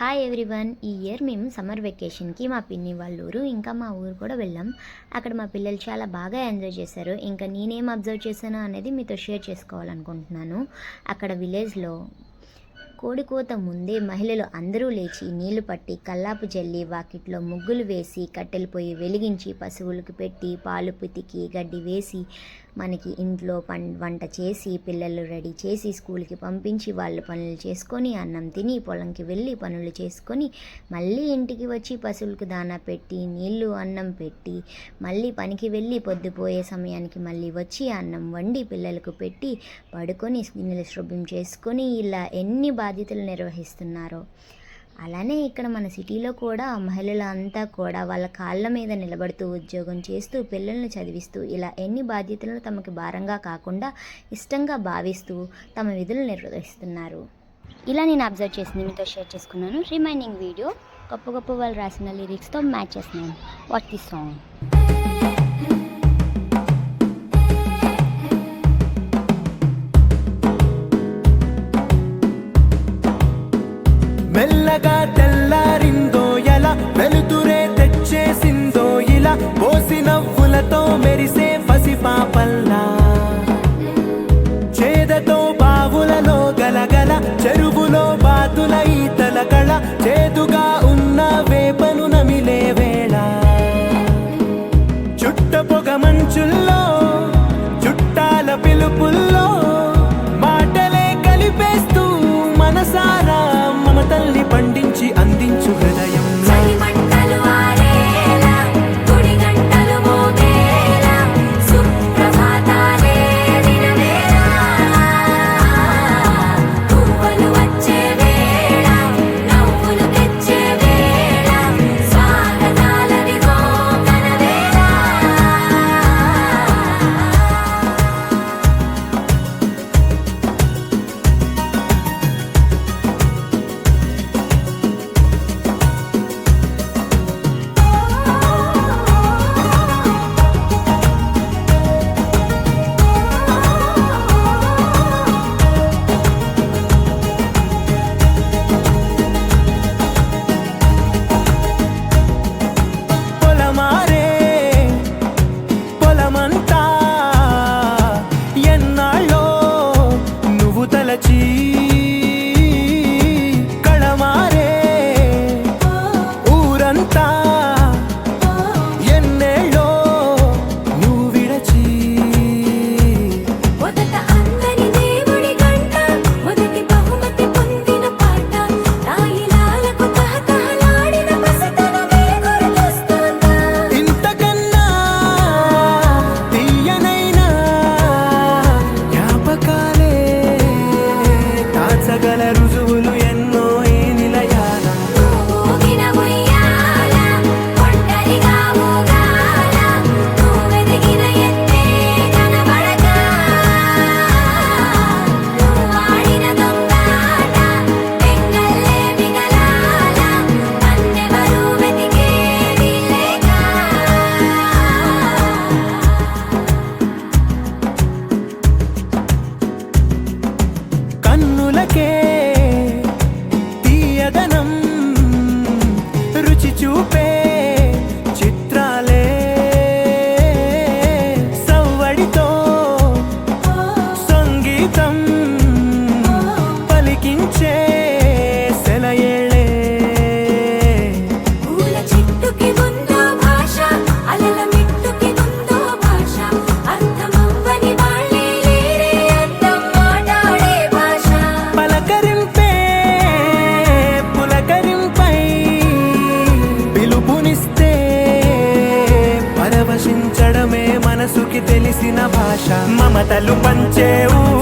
Hi everyone ఈ year మేము summer వెకేషన్కి మా పిన్ని వాళ్ళ ఊరు ఇంకా మా ఊరు కూడా వెళ్ళాం. అక్కడ మా పిల్లలు చాలా బాగా ఎంజాయ్ చేశారు. ఇంకా నేనేం అబ్జర్వ్ చేశానో అనేది మీతో షేర్ చేసుకోవాలనుకుంటున్నాను. అక్కడ విలేజ్లో కోడి కోత ముందే మహిళలు అందరూ లేచి నీళ్ళు పట్టి కల్లాపు జల్లి వాకిట్లో ముగ్గులు వేసి కట్టెలు పొయ్యి వెలిగించి పశువులకు పెట్టి పాలు పితికి గడ్డి వేసి మనకి ఇంట్లో పం వంట చేసి పిల్లలు రెడీ చేసి స్కూల్కి పంపించి వాళ్ళు పనులు చేసుకొని అన్నం తిని పొలంకి వెళ్ళి పనులు చేసుకొని మళ్ళీ ఇంటికి వచ్చి పశువులకు దానా పెట్టి నీళ్ళు అన్నం పెట్టి మళ్ళీ పనికి వెళ్ళి పొద్దుపోయే సమయానికి మళ్ళీ వచ్చి అన్నం వండి పిల్లలకు పెట్టి పడుకొని గిన్నెలు శుభ్రం చేసుకొని ఇలా ఎన్ని బాధ్యతలు నిర్వహిస్తున్నారో అలానే ఇక్కడ మన సిటీలో కూడా మహిళలు అంతా కూడా వాళ్ళ కాళ్ళ మీద నిలబడుతూ ఉద్యోగం చేస్తూ పిల్లల్ని చదివిస్తూ ఇలా ఎన్ని బాధ్యతలను తమకు భారంగా కాకుండా ఇష్టంగా భావిస్తూ తమ విధులు నిర్వహిస్తున్నారు. ఇలా నేను అబ్జర్వ్ చేసింది మీతో షేర్ చేసుకున్నాను. రిమైనింగ్ వీడియో గొప్ప గొప్ప వాళ్ళు రాసిన లిరిక్స్తో మ్యాచ్ చేస్తున్నాను. What the song? మెల్లగా తెల్లారిందో ఎలా? వెలుతురే తెచ్చేసిందో ఇలా? పోసి నవ్వులతో మెరిసే పలకరింపే పులకరింపై పిలుపునిస్తే మనసుకి తెలిసిన భాష మమతలు పంచే ఊ